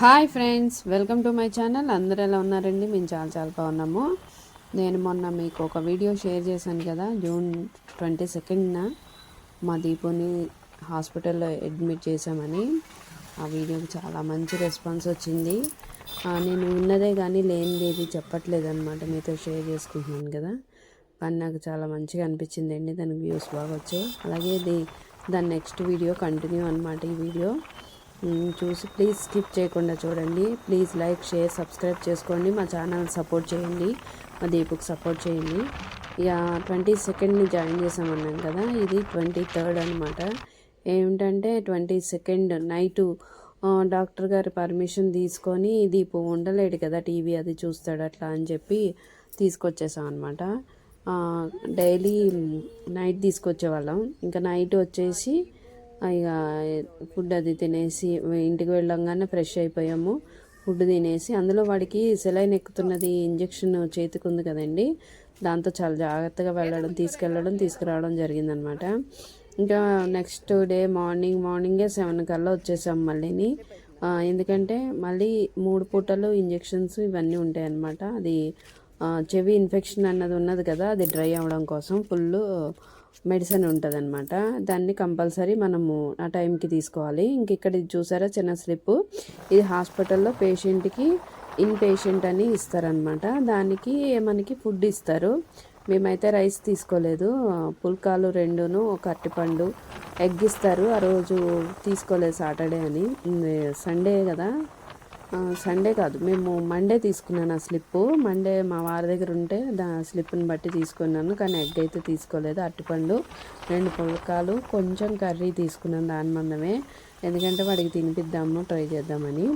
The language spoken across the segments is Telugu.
Hi friends welcome to my channel. అందరూ ఎలా ఉన్నారండి? మేము చాలా చాలా బాగున్నాము. నేను మొన్న మీకు ఒక వీడియో షేర్ చేశాను కదా జూన్ ట్వంటీ సెకండ్న మా దీపుని హాస్పిటల్లో అడ్మిట్ చేశామని. ఆ వీడియోకి చాలా మంచి రెస్పాన్స్ వచ్చింది. నేను ఉన్నదే కానీ లేనిది చెప్పట్లేదు అనమాట మీతో షేర్ చేసుకుంటున్నాను కదా. కానీ నాకు చాలా మంచిగా అనిపించింది అండి దానికి వ్యూస్ బాగా వచ్చాయి. అలాగే ఇది దాని నెక్స్ట్ వీడియో కంటిన్యూ అనమాట ఈ వీడియో. చూసి ప్లీజ్ స్కిప్ చేయకుండా చూడండి. ప్లీజ్ లైక్ షేర్ సబ్స్క్రైబ్ చేసుకోండి. మా ఛానల్ సపోర్ట్ చేయండి. మా దీపుకి సపోర్ట్ చేయండి. ఇక ట్వంటీ సెకండ్ని జాయిన్ చేసామన్నాం కదా. ఇది ట్వంటీ థర్డ్ అనమాట ఏమిటంటే ట్వంటీ సెకండ్ నైటు డాక్టర్ గారి పర్మిషన్ తీసుకొని దీపు ఉండలేడు కదా టీవీ అది చూస్తాడు అట్లా అని చెప్పి తీసుకొచ్చేసాం అనమాట డైలీ నైట్ తీసుకొచ్చేవాళ్ళం. ఇంకా నైట్ వచ్చేసి ఇక ఫుడ్ అది తినేసి ఇంటికి వెళ్ళంగానే ఫ్రెష్ అయిపోయాము. ఫుడ్ తినేసి అందులో వాడికి సెలైన్ ఎక్కుతున్నది ఇంజెక్షన్ చేతికి ఉంది కదండి. దాంతో చాలా జాగ్రత్తగా వెళ్ళడం తీసుకెళ్ళడం తీసుకురావడం జరిగిందనమాట. ఇంకా నెక్స్ట్ డే మార్నింగ్ మార్నింగే సెవెన్ కల్లా వచ్చేసాం మళ్ళీని. ఎందుకంటే మళ్ళీ మూడు పూటలు ఇంజెక్షన్స్ ఇవన్నీ ఉంటాయన్నమాట. అది చెవి ఇన్ఫెక్షన్ అన్నది ఉన్నది కదా అది డ్రై అవ్వడం కోసం ఫుల్ మెడిసిన్ ఉంటుందన్నమాట. దాన్ని కంపల్సరీ మనము ఆ టైంకి తీసుకోవాలి. ఇంక ఇక్కడ చూసారా? చిన్న స్లిప్. ఇది హాస్పిటల్లో పేషెంట్కి ఇన్ పేషెంట్ అని ఇస్తారనమాట దానికి మనకి ఫుడ్ ఇస్తారు. మేమైతే రైస్ తీసుకోలేదు. పుల్కాలు రెండును ఒక అరటిపండు ఎగ్ ఇస్తారు. ఆ రోజు తీసుకోలేదు సాటర్డే అని. సండే కదా. సండే కాదు. మేము మండే తీసుకున్నాను ఆ స్లిప్ మండే మా వారి దగ్గర ఉంటే దా స్లిప్ని బట్టి తీసుకున్నాను. కానీ ఎగ్ అయితే తీసుకోలేదు. అరటిపండు రెండు పుల్కాలు కొంచెం కర్రీ తీసుకున్నాను దాని మందమే. ఎందుకంటే వాడికి తినిపిద్దాము ట్రై చేద్దామని.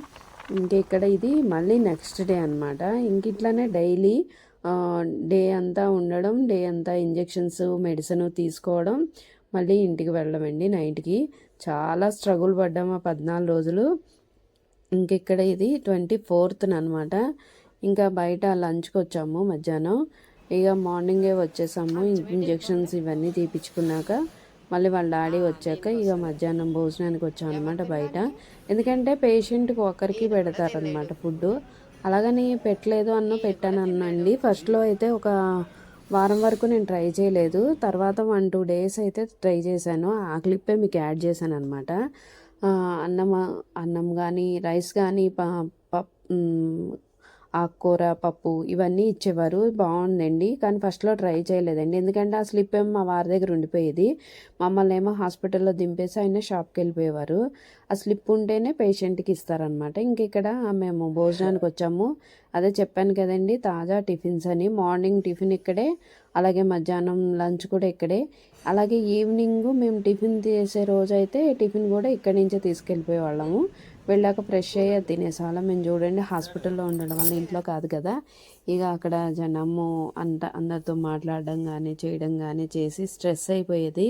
ఇంక ఇక్కడ ఇది మళ్ళీ నెక్స్ట్ డే అనమాట ఇంక ఇట్లానే డైలీ డే అంతా ఉండడం డే అంతా ఇంజెక్షన్స్ మెడిసిన్ తీసుకోవడం మళ్ళీ ఇంటికి వెళ్ళడం అండి నైట్కి చాలా స్ట్రగుల్ పడ్డాము ఆ పద్నాలుగు రోజులు. ఇంకెక్కడ ఇది ట్వంటీ ఫోర్త్న అనమాట ఇంకా బయట లంచ్కి వచ్చాము మధ్యాహ్నం. ఇక మార్నింగే వచ్చేసాము ఇంజెక్షన్స్ ఇవన్నీ తీపిచ్చుకున్నాక మళ్ళీ వాళ్ళ డాడీ వచ్చాక ఇక మధ్యాహ్నం భోజనానికి వచ్చాం అనమాట బయట. ఎందుకంటే పేషెంట్కి ఒకరికి పెడతారనమాట ఫుడ్ అలాగని పెట్టలేదు అన్న పెట్టాను అన్నండి ఫస్ట్లో అయితే ఒక వారం వరకు నేను ట్రై చేయలేదు. తర్వాత వన్ టూ డేస్ అయితే ట్రై చేశాను. ఆ క్లిప్పే మీకు యాడ్ చేశాను అనమాట అన్నం అన్నం కానీ రైస్ కానీ ప పప్ ఆకుకూర పప్పు ఇవన్నీ ఇచ్చేవారు. బాగుందండి. కానీ ఫస్ట్లో ట్రై చేయలేదండి. ఎందుకంటే ఆ స్లిప్ ఏమో మా వారి దగ్గర ఉండిపోయేది. మమ్మల్ని ఏమో హాస్పిటల్లో దింపేసి ఆయన షాప్కి వెళ్ళిపోయేవారు. ఆ స్లిప్ ఉంటేనే పేషెంట్కి ఇస్తారనమాట ఇంక ఇక్కడ మేము భోజనానికి వచ్చాము. అదే చెప్పాను కదండి తాజా టిఫిన్స్ అని. మార్నింగ్ టిఫిన్ ఇక్కడే అలాగే మధ్యాహ్నం లంచ్ కూడా ఇక్కడే. అలాగే ఈవినింగ్ మేము టిఫిన్ చేసే రోజైతే టిఫిన్ కూడా ఇక్కడి నుంచే తీసుకెళ్ళిపోయే వాళ్ళము వెళ్ళాక ఫ్రెష్ అయ్యి అది తినేసేవాళ్ళం. మేము చూడండి హాస్పిటల్లో ఉండడం వల్ల ఇంట్లో కాదు కదా. ఇక అక్కడ జనము అంత అందరితో మాట్లాడడం కానీ చేయడం కానీ చేసి స్ట్రెస్ అయిపోయేది.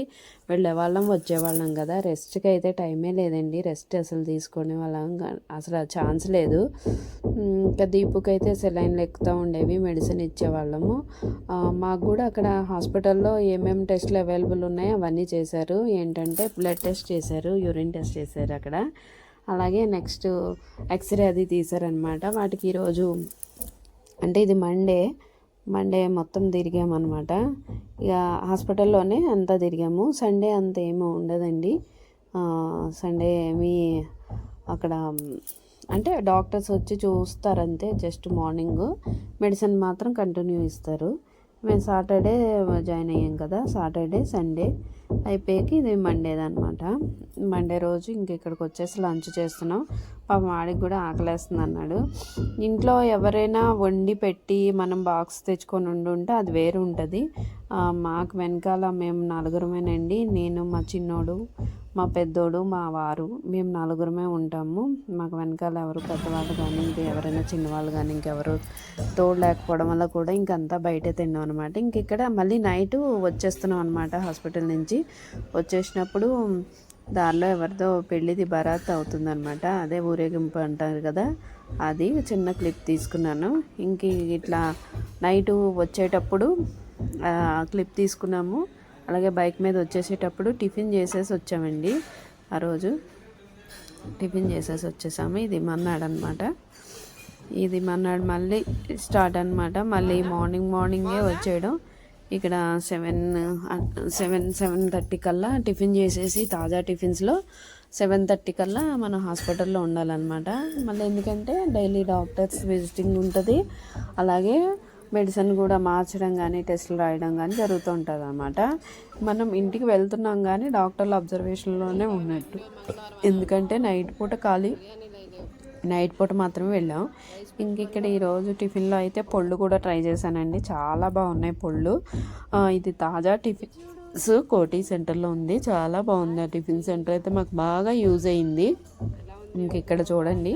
వెళ్ళే వాళ్ళం వచ్చేవాళ్ళం కదా. రెస్ట్కి అయితే టైమే లేదండి. రెస్ట్ అసలు తీసుకునే వాళ్ళం అసలు ఛాన్స్ లేదు. ఇంకా దీపుకి అయితే సెలైన్లు ఎక్కుతూ ఉండేవి మెడిసిన్ ఇచ్చేవాళ్ళము. మాకు కూడా అక్కడ హాస్పిటల్లో ఏమేమి టెస్ట్లు అవైలబుల్ ఉన్నాయో అవన్నీ చేశారు. ఏంటంటే బ్లడ్ టెస్ట్ చేశారు యూరిన్ టెస్ట్ చేశారు అక్కడ. అలాగే నెక్స్ట్ ఎక్స్రే అది తీశారనమాట వాటికి ఈరోజు అంటే ఇది మండే మండే మొత్తం తిరిగామన్నమాట. ఇక హాస్పిటల్లోనే అంతా తిరిగాము. సండే అంత ఏమో ఉండదండి. సండే ఏమీ అక్కడ అంటే డాక్టర్స్ వచ్చి చూస్తారంతే జస్ట్ మార్నింగ్. మెడిసిన్ మాత్రం కంటిన్యూ ఇస్తారు. మేము సాటర్డే జాయిన్ అయ్యాం కదా సాటర్డే సండే అయిపోయాక ఇది మండేది అనమాట మండే రోజు ఇంక ఇక్కడికి వచ్చేసి లంచ్ చేస్తున్నాం. పాపం వాడికి కూడా ఆకలేస్తుంది అన్నాడు. ఇంట్లో ఎవరైనా వండి పెట్టి మనం బాక్స్ తెచ్చుకొని ఉండి ఉంటే అది వేరు ఉంటుంది. మాకు వెనకాల మేము నలుగురమేనండి. నేను మా చిన్నోడు మా పెద్దోడు మా వారు మేము నలుగురమే ఉంటాము. మాకు వెనకాల ఎవరు పెద్దవాళ్ళు కానీ ఇంకా ఎవరైనా చిన్నవాళ్ళు కానీ ఇంకెవరు తోడు లేకపోవడం వల్ల కూడా ఇంకంతా బయటే తిన్నాం అనమాట ఇంక ఇక్కడ మళ్ళీ నైట్ వచ్చేస్తున్నాం అనమాట హాస్పిటల్ నుంచి. వచ్చేసినప్పుడు దారిలో ఎవరితో పెళ్ళిది బరాత్ అవుతుందనమాట అదే ఊరేగింపు అంటారు కదా అది చిన్న క్లిప్ తీసుకున్నాను. ఇంక ఇట్లా నైట్ వచ్చేటప్పుడు క్లిప్ తీసుకున్నాము. అలాగే బైక్ మీద వచ్చేసేటప్పుడు టిఫిన్ చేసేసి వచ్చామండి. ఆ రోజు టిఫిన్ చేసేసి వచ్చేసాము. ఇది మన్నాడు అనమాట ఇది మన్నాడు మళ్ళీ స్టార్ట్ అనమాట మళ్ళీ మార్నింగ్ మార్నింగే వచ్చేయడం. ఇక్కడ సెవెన్ సెవెన్ సెవెన్ థర్టీ కల్లా టిఫిన్ చేసేసి తాజా టిఫిన్స్లో సెవెన్ థర్టీ కల్లా మన హాస్పిటల్లో ఉండాలన్నమాట. మళ్ళీ ఎందుకంటే డైలీ డాక్టర్స్ విజిటింగ్ ఉంటుంది. అలాగే మెడిసిన్ కూడా మార్చడం కానీ టెస్టులు రాయడం కానీ జరుగుతూ ఉంటుంది అనమాట మనం ఇంటికి వెళ్తున్నాం కానీ డాక్టర్ల అబ్జర్వేషన్లోనే ఉన్నట్టు. ఎందుకంటే నైట్ పూట ఖాళీ. నైట్ పూట మాత్రమే వెళ్ళాం. ఇంక ఇక్కడ ఈరోజు టిఫిన్లో అయితే పొళ్ళు కూడా ట్రై చేశానండి. చాలా బాగున్నాయి పొళ్ళు. ఇది తాజా టిఫిన్స్ కోటి సెంటర్లో ఉంది. చాలా బాగుంది ఆ టిఫిన్ సెంటర్. అయితే మాకు బాగా యూజ్ అయింది. ఇంక ఇక్కడ చూడండి.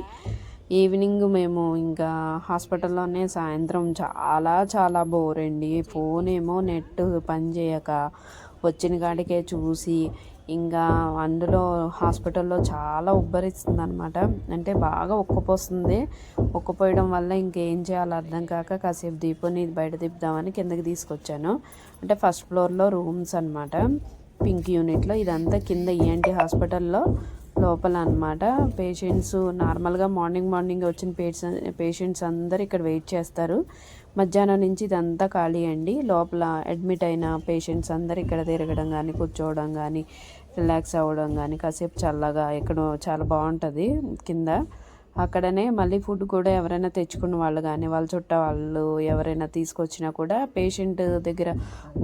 ఈవినింగ్ మేము ఇంకా హాస్పిటల్లోనే సాయంత్రం చాలా చాలా బోర్ అండి. ఫోన్ ఏమో నెట్ పని చేయక వచ్చిన కాడికే చూసి ఇంకా అందులో హాస్పిటల్లో చాలా ఉబ్బరిస్తుంది అనమాట అంటే బాగా ఉక్కపోస్తుంది. ఉక్కపోయడం వల్ల ఇంకేం చేయాలో అర్థం కాక కాసేపు దీపుని బయట తిప్పుదామని కిందకి తీసుకొచ్చాను. అంటే ఫస్ట్ ఫ్లోర్లో రూమ్స్ అనమాట పింక్ యూనిట్లో ఇదంతా కింద ఈఎన్టీ హాస్పిటల్లో లోపల అనమాట పేషెంట్స్ నార్మల్గా మార్నింగ్ మార్నింగ్ వచ్చిన పేషెంట్స్ పేషెంట్స్ అందరు ఇక్కడ వెయిట్ చేస్తారు. మధ్యాహ్నం నుంచి ఇదంతా ఖాళీ అండి. లోపల అడ్మిట్ అయిన పేషెంట్స్ అందరు ఇక్కడ తిరగడం కానీ కూర్చోవడం కానీ రిలాక్స్ అవ్వడం కానీ కాసేపు చల్లగా ఇక్కడ చాలా బాగుంటుంది కింద. అక్కడనే మళ్ళీ ఫుడ్ కూడా ఎవరైనా తెచ్చుకున్న వాళ్ళు కానీ వాళ్ళ చుట్ట వాళ్ళు ఎవరైనా తీసుకొచ్చినా కూడా పేషెంట్ దగ్గర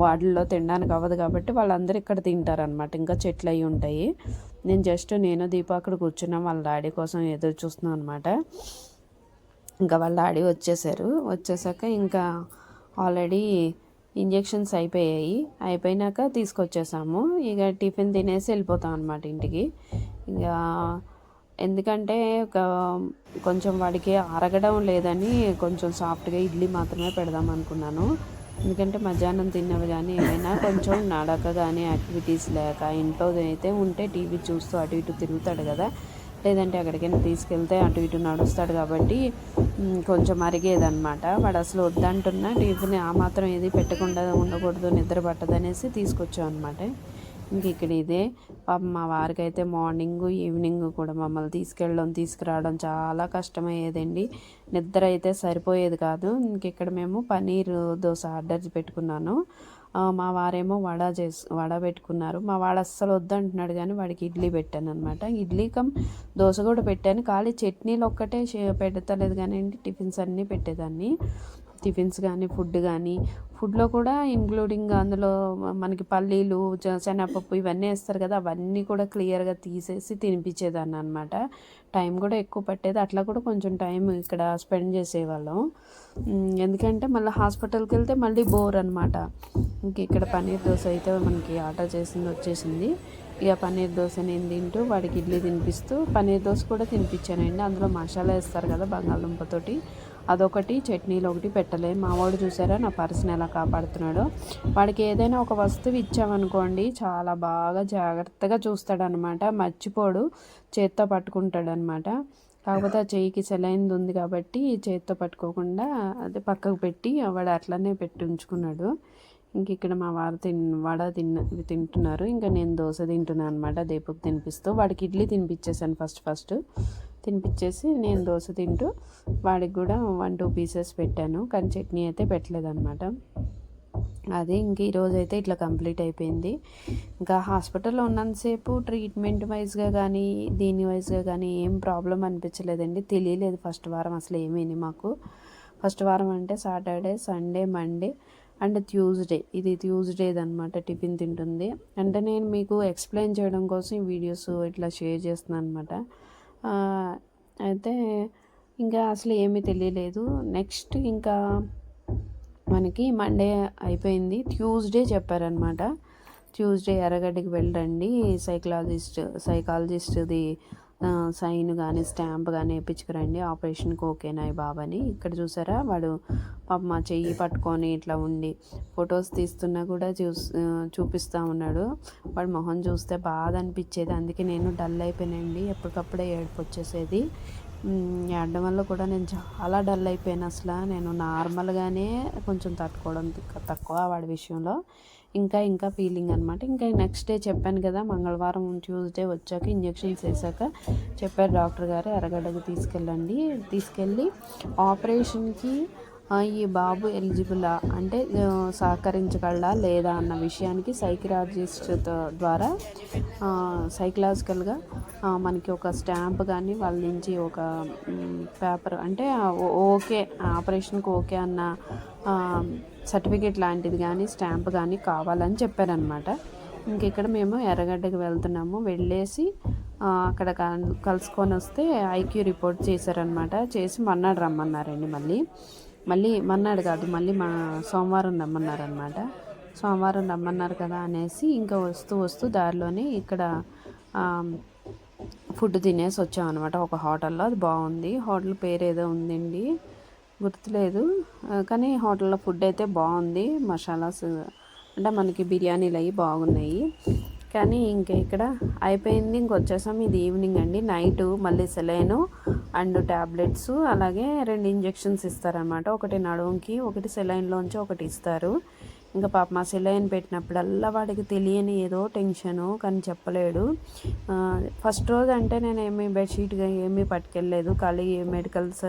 వార్డుల్లో తినడానికి అవ్వదు కాబట్టి వాళ్ళందరూ ఇక్కడ తింటారనమాట ఇంకా చెట్లు అయి ఉంటాయి. నేను జస్ట్ నేను దీప అక్కడ కూర్చున్నాం. వాళ్ళ డాడీ కోసం ఎదురు చూస్తున్నాను అనమాట ఇంకా వాళ్ళ డాడీ వచ్చేసారు. వచ్చేసాక ఇంకా ఆల్రెడీ ఇంజెక్షన్స్ అయిపోయాయి. అయిపోయినాక తీసుకొచ్చేసాము. ఇక టిఫిన్ తినేసి వెళ్ళిపోతాం అనమాట ఇంటికి. ఇంకా ఎందుకంటే ఒక కొంచెం వాడికి అరగడం లేదని కొంచెం సాఫ్ట్గా ఇడ్లీ మాత్రమే పెడదాం అనుకున్నాను. ఎందుకంటే మధ్యాహ్నం తిన్నవి కానీ ఏమైనా కొంచెం నడక కానీ యాక్టివిటీస్ లేక ఇంట్లో అయితే ఉంటే టీవీ చూస్తూ అటు ఇటు తిరుగుతాడు కదా. లేదంటే ఎక్కడికైనా తీసుకెళ్తే అటు ఇటు నడుస్తాడు కాబట్టి కొంచెం అరిగేదనమాట వాడు అసలు వద్దంటున్నా టీవీని ఆ మాత్రం ఏది పెట్టకుండా ఉండకూడదు నిద్ర పట్టదనేసి తీసుకొచ్చాం అనమాట ఇంక ఇక్కడ ఇదే. పాపం మా వారికి అయితే మార్నింగ్ ఈవినింగ్ కూడా మమ్మల్ని తీసుకెళ్ళడం తీసుకురావడం చాలా కష్టమయ్యేదండి. నిద్ర అయితే సరిపోయేది కాదు. ఇంక ఇక్కడ మేము పన్నీర్ దోశ ఆర్డర్ పెట్టుకున్నాను. మా వారేమో వడ చేసు వడ పెట్టుకున్నారు. మా వాడు అస్సలు వద్దంటున్నాడు కానీ వాడికి ఇడ్లీ పెట్టాను అనమాట ఇడ్లీ కమ్ దోశ కూడా పెట్టాను. ఖాళీ చట్నీలు ఒక్కటే పెడతలేదు కానీ టిఫిన్స్ అన్నీ పెట్టేదాన్ని. టిఫిన్స్ కానీ ఫుడ్ కానీ ఫుడ్లో కూడా ఇంక్లూడింగ్ అందులో మనకి పల్లీలు శనగపప్పు ఇవన్నీ వేస్తారు కదా అవన్నీ కూడా క్లియర్గా తీసేసి తినిపించేదాన్ని అనమాట టైం కూడా ఎక్కువ పట్టేది అట్లా కూడా కొంచెం టైం ఇక్కడ స్పెండ్ చేసేవాళ్ళం. ఎందుకంటే మళ్ళీ హాస్పిటల్కి వెళ్తే మళ్ళీ బోర్ అనమాట ఇంక ఇక్కడ పన్నీర్ దోశ అయితే మనకి ఆర్డర్ చేసింది వచ్చేసింది. ఇక పన్నీర్ దోశ నేను తింటూ వాడికి ఇడ్లీ తినిపిస్తూ పన్నీర్ దోశ కూడా తినిపించానండి. అందులో మసాలా వేస్తారు కదా బంగాళదుంపతోటి అదొకటి చట్నీలు ఒకటి పెట్టలే. మావాడు చూసారా నా పర్సన్ ఎలా కాపాడుతున్నాడో? వాడికి ఏదైనా ఒక వస్తువు ఇచ్చామనుకోండి చాలా బాగా జాగ్రత్తగా చూస్తాడనమాట. మర్చిపోడు చేత్తో పట్టుకుంటాడనమాట. కాకపోతే ఆ చెయ్యికి సెలైన్ది ఉంది కాబట్టి చేత్తో పట్టుకోకుండా అది పక్కకు పెట్టి వాడు అట్లనే పెట్టి ఉంచుకున్నాడు. ఇంక ఇక్కడ మా వారు తిన్ వడ తిన్న తింటున్నారు. ఇంకా నేను దోశ తింటున్నాను అనమాట దీపక్ తినిపిస్తూ. వాడికి ఇడ్లీ తినిపించేసాను ఫస్ట్ ఫస్ట్. తినిపించేసి నేను దోశ తింటూ వాడికి కూడా వన్ టూ పీసెస్ పెట్టాను. కానీ చట్నీ అయితే పెట్టలేదన్నమాట. అదే ఇంక ఈరోజు అయితే ఇట్లా కంప్లీట్ అయిపోయింది. ఇంకా హాస్పిటల్లో ఉన్నంతసేపు ట్రీట్మెంట్ వైజ్గా కానీ దీని వైజ్గా కానీ ఏం ప్రాబ్లం అనిపించలేదండి. తెలియలేదు ఫస్ట్ వారం అసలు ఏమైంది మాకు. ఫస్ట్ వారం అంటే Saturday Sunday Monday and Tuesday. ఇది ట్యూస్డేది అనమాట టిఫిన్ తింటుంది. అంటే నేను మీకు ఎక్స్ప్లెయిన్ చేయడం కోసం ఈ వీడియోస్ ఇట్లా షేర్ చేస్తున్నాను అనమాట అయితే ఇంకా అసలు ఏమీ తెలియలేదు. నెక్స్ట్ ఇంకా మనకి మండే అయిపోయింది. ట్యూస్డే చెప్పారనమాట ట్యూస్డే ఎర్రగడ్డకి వెళ్ళండి. సైకలాజిస్ట్ సైకాలజిస్ట్ది సైన్ కానీ స్టాంప్ కానీ వేయించుకురండి. ఆపరేషన్కి ఓకేనా ఈ బాబని. ఇక్కడ చూసారా? వాడు పాప మా చెయ్యి పట్టుకొని ఇట్లా ఉండి ఫొటోస్ తీస్తున్నా కూడా చూస్ చూపిస్తూ ఉన్నాడు. వాడు మొహం చూస్తే బాధ అనిపించేది. అందుకే నేను డల్ అయిపోయానండి. ఎప్పటికప్పుడే ఏడుపు వచ్చేసేది. మ్, ఏడడం వల్ల కూడా నేను చాలా డల్ అయిపోయాను అసలు. నేను నార్మల్గానే కొంచెం తట్టుకోవడం తక్కువ వాడి విషయంలో. ఇంకా ఇంకా ఫీలింగ్ అనమాట ఇంకా నెక్స్ట్ డే చెప్పాను కదా మంగళవారం ట్యూస్డే వచ్చాక ఇంజెక్షన్స్ వేసాక చెప్పారు డాక్టర్ గారు అరగడకు తీసుకెళ్ళండి. తీసుకెళ్ళి ఆపరేషన్కి ఈ బాబు ఎలిజిబులా అంటే సహకరించగలడా లేదా అన్న విషయానికి సైకిరాలజిస్ట్ ద్వారా సైకలాజికల్గా మనకి ఒక స్టాంప్ కానీ వాళ్ళ నుంచి ఒక పేపర్ అంటే ఓకే ఆపరేషన్కి ఓకే అన్న సర్టిఫికేట్ లాంటిది కానీ స్టాంప్ కానీ కావాలని చెప్పారనమాట ఇంకెక్కడ మేము ఎర్రగడ్డకి వెళ్తున్నాము. వెళ్ళేసి అక్కడ కలుసుకొని వస్తే ఐక్యూ రిపోర్ట్ చేశారనమాట చేసి మన్నాడు రమ్మన్నారండి మళ్ళీ. మళ్ళీ మన్నాడు కాదు మళ్ళీ మా సోమవారం రమ్మన్నారనమాట సోమవారం రమ్మన్నారు కదా అనేసి ఇంకా వస్తూ వస్తూ దారిలోనే ఇక్కడ ఫుడ్ తినేసి వచ్చాం ఒక హోటల్లో. అది బాగుంది. హోటల్ పేరు ఏదో ఉందండి. గుర్తులేదు. కానీ హోటల్లో ఫుడ్ అయితే బాగుంది. మసాలాస్ అంటే మనకి బిర్యానీలు అవి బాగున్నాయి. కానీ ఇంకా ఇక్కడ అయిపోయింది. ఇంకొచ్చేసాం ఇది ఈవినింగ్ అండి. నైట్ మళ్ళీ సెలైన్ అండ్ ట్యాబ్లెట్స్ అలాగే రెండు ఇంజెక్షన్స్ ఇస్తారనమాట ఒకటి నడుముకి ఒకటి సెలైన్లోంచి ఒకటి ఇస్తారు. ఇంకా పాప మా సెలైన్ పెట్టినప్పుడల్లా వాడికి తెలియని ఏదో టెన్షను కానీ చెప్పలేడు. ఫస్ట్ రోజు అంటే నేను ఏమి బెడ్షీట్గా ఏమీ పట్టుకెళ్ళలేదు. ఖాళీ మెడికల్స్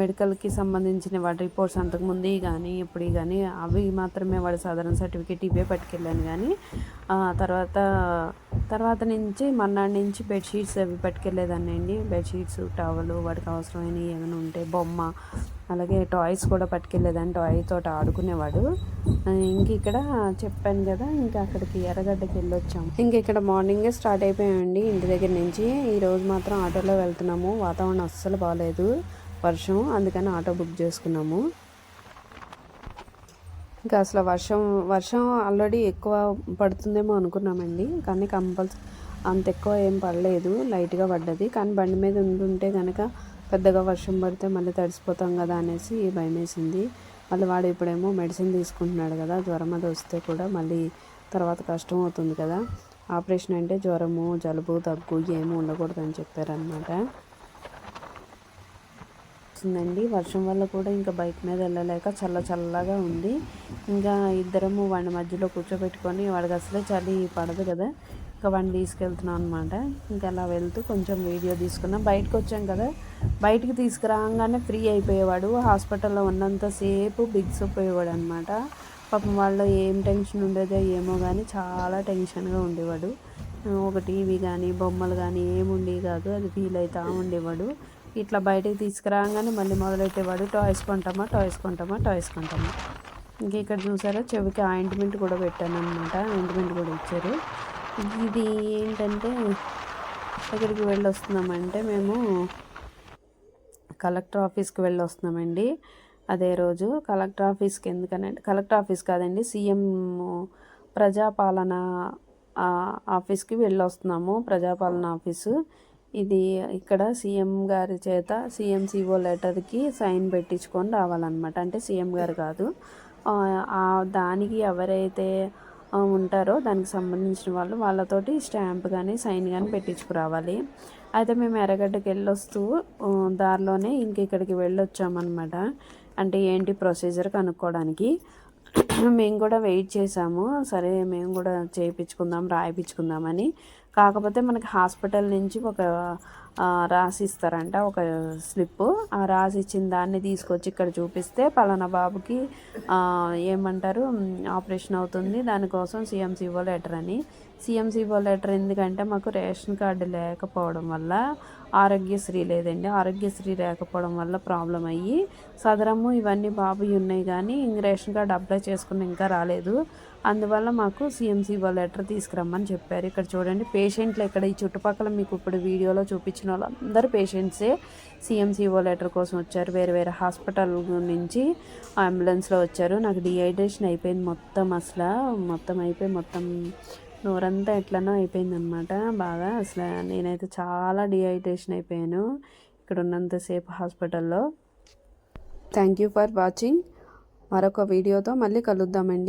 మెడికల్కి సంబంధించిన వాడి రిపోర్ట్స్ అంతకుముందు కానీ ఇప్పుడు కానీ అవి మాత్రమే వాడి సాధారణ సర్టిఫికేట్ ఇవే పట్టుకెళ్ళాను కానీ తర్వాత తర్వాత నుంచి మన్నాడు నుంచి బెడ్షీట్స్ అవి పట్టుకెళ్ళేదాన్ని అండి. బెడ్షీట్స్ టవలు వాడికి అవసరమైనవి ఏమైనా ఉంటే బొమ్మ అలాగే టాయ్స్ కూడా పట్టుకెళ్ళేదాన్ని. టాయ్ తోటి ఆడుకునేవాడు. ఇంక ఇక్కడ చెప్పాను కదా ఇంకా అక్కడికి ఎర్రగడ్డకి వెళ్ళొచ్చాం. ఇంక ఇక్కడ మార్నింగే స్టార్ట్ అయిపోయామండి ఇంటి దగ్గర నుంచి. ఈరోజు మాత్రం ఆటోలో వెళ్తున్నాము. వాతావరణం అస్సలు బాగాలేదు వర్షం అందుకని ఆటో బుక్ చేసుకున్నాము. ఇంకా అసలు వర్షం వర్షం ఆల్రెడీ ఎక్కువ పడుతుందేమో అనుకున్నామండి. కానీ కంపల్సరీ అంత ఎక్కువ ఏం పడలేదు. లైట్గా పడ్డది. కానీ బండి మీద ఉంటుంటే కనుక పెద్దగా వర్షం పడితే మళ్ళీ తడిసిపోతాం కదా అనేసి భయం వేసింది మళ్ళీ వాడు ఇప్పుడేమో మెడిసిన్ తీసుకుంటున్నాడు కదా జ్వరం అది వస్తే కూడా మళ్ళీ తర్వాత కష్టం అవుతుంది కదా. ఆపరేషన్ అంటే జ్వరము జలుబు దగ్గు ఏమి ఉండకూడదని చెప్పారనమాట వస్తుందండి. వర్షం వల్ల కూడా ఇంకా బైక్ మీద వెళ్ళలేక చల్ల చల్లగా ఉంది. ఇంకా ఇద్దరము వాడి మధ్యలో కూర్చోబెట్టుకొని వాడికి అసలే చలి పడదు కదా. ఇంకా వాడిని తీసుకెళ్తున్నాం అనమాట ఇంకా అలా వెళ్తూ కొంచెం వీడియో తీసుకున్నాం. బయటకు వచ్చాం కదా. బయటికి తీసుకురాగానే ఫ్రీ అయిపోయేవాడు. హాస్పిటల్లో ఉన్నంతసేపు బిగ్సిపోయేవాడు అనమాట పాపం వాళ్ళు ఏం టెన్షన్ ఉండేదో ఏమో కానీ చాలా టెన్షన్గా ఉండేవాడు. ఒక టీవీ కానీ బొమ్మలు కానీ ఏముండేవి కాదు. అది ఫీల్ అవుతూ ఉండేవాడు. ఇట్లా బయటికి తీసుకురాగానే మళ్ళీ మొదలెట్టేవాడు టాయ్స్ కొంటామా టాయ్స్ కొంటామా టాయ్స్ కొంటామా. ఇంక ఇక్కడ చూసారా చెవికి ఆయింట్మెంట్ కూడా పెట్టాను అనమాట ఆయింట్మెంట్ కూడా ఇచ్చారు. ఇది ఏంటంటే ఎక్కడికి వెళ్ళొస్తున్నామంటే మేము కలెక్టర్ ఆఫీస్కి వెళ్ళొస్తున్నామండి. అదే రోజు కలెక్టర్ ఆఫీస్కి ఎందుకనంటే కలెక్టర్ ఆఫీస్ కాదండి సీఎం ప్రజాపాలన ఆఫీస్కి వెళ్ళొస్తున్నాము ప్రజాపాలన ఆఫీసు. ఇది ఇక్కడ సీఎం గారి చేత సీఎం సిఓ లెటర్కి సైన్ పెట్టించుకొని రావాలన్నమాట. అంటే సీఎం గారు కాదు. దానికి ఎవరైతే ఉంటారో దానికి సంబంధించిన వాళ్ళు వాళ్ళతోటి స్టాంప్ కానీ సైన్ కానీ పెట్టించుకురావాలి. అయితే మేము ఎర్రగడ్డకి వెళ్ళొస్తూ దారిలోనే ఇంక ఇక్కడికి వెళ్ళొచ్చామన్నమాట. అంటే ఏంటి ప్రొసీజర్ కనుక్కోవడానికి మేము కూడా వెయిట్ చేసాము. సరే మేము కూడా చేయించుకుందాం రాయిపించుకుందామని కాకపోతే మనకి హాస్పిటల్ నుంచి ఒక రాసి ఇస్తారంట ఒక స్లిప్ ఆ రాసి ఇచ్చిన దాన్ని తీసుకొచ్చి ఇక్కడ చూపిస్తే పలానా బాబుకి ఏమంటారు ఆపరేషన్ అవుతుంది. దానికోసం సిఎంసిఓ లెటర్ అని. సిఎంసిఓ లెటర్ ఎందుకంటే మాకు రేషన్ కార్డు లేకపోవడం వల్ల ఆరోగ్యశ్రీ లేదండి. ఆరోగ్యశ్రీ లేకపోవడం వల్ల ప్రాబ్లం అయ్యి సదరము ఇవన్నీ బాబు ఉన్నాయి కానీ ఇంక రేషన్ కార్డు అప్లై చేసుకుని ఇంకా రాలేదు. అందువల్ల మాకు సిఎంసిఓ లెటర్ తీసుకురమ్మని చెప్పారు. ఇక్కడ చూడండి పేషెంట్లు ఇక్కడ ఈ చుట్టుపక్కల మీకు ఇప్పుడు వీడియోలో చూపించిన వాళ్ళందరూ పేషెంట్సే సిఎంసీఓ లెటర్ కోసం వచ్చారు. వేరే వేరే హాస్పిటల్ నుంచి అంబులెన్స్లో వచ్చారు. నాకు డిహైడ్రేషన్ అయిపోయింది మొత్తం అసలు. మొత్తం అయిపోయి మొత్తం నోరంతా ఎట్లనో అయిపోయిందనమాట బాగా అసలు నేనైతే చాలా డిహైడ్రేషన్ అయిపోయాను ఇక్కడ ఉన్నంతసేపు హాస్పిటల్లో థ్యాంక్ యూ ఫర్ వాచింగ్ మరొక వీడియోతో మళ్ళీ కలుద్దామండి.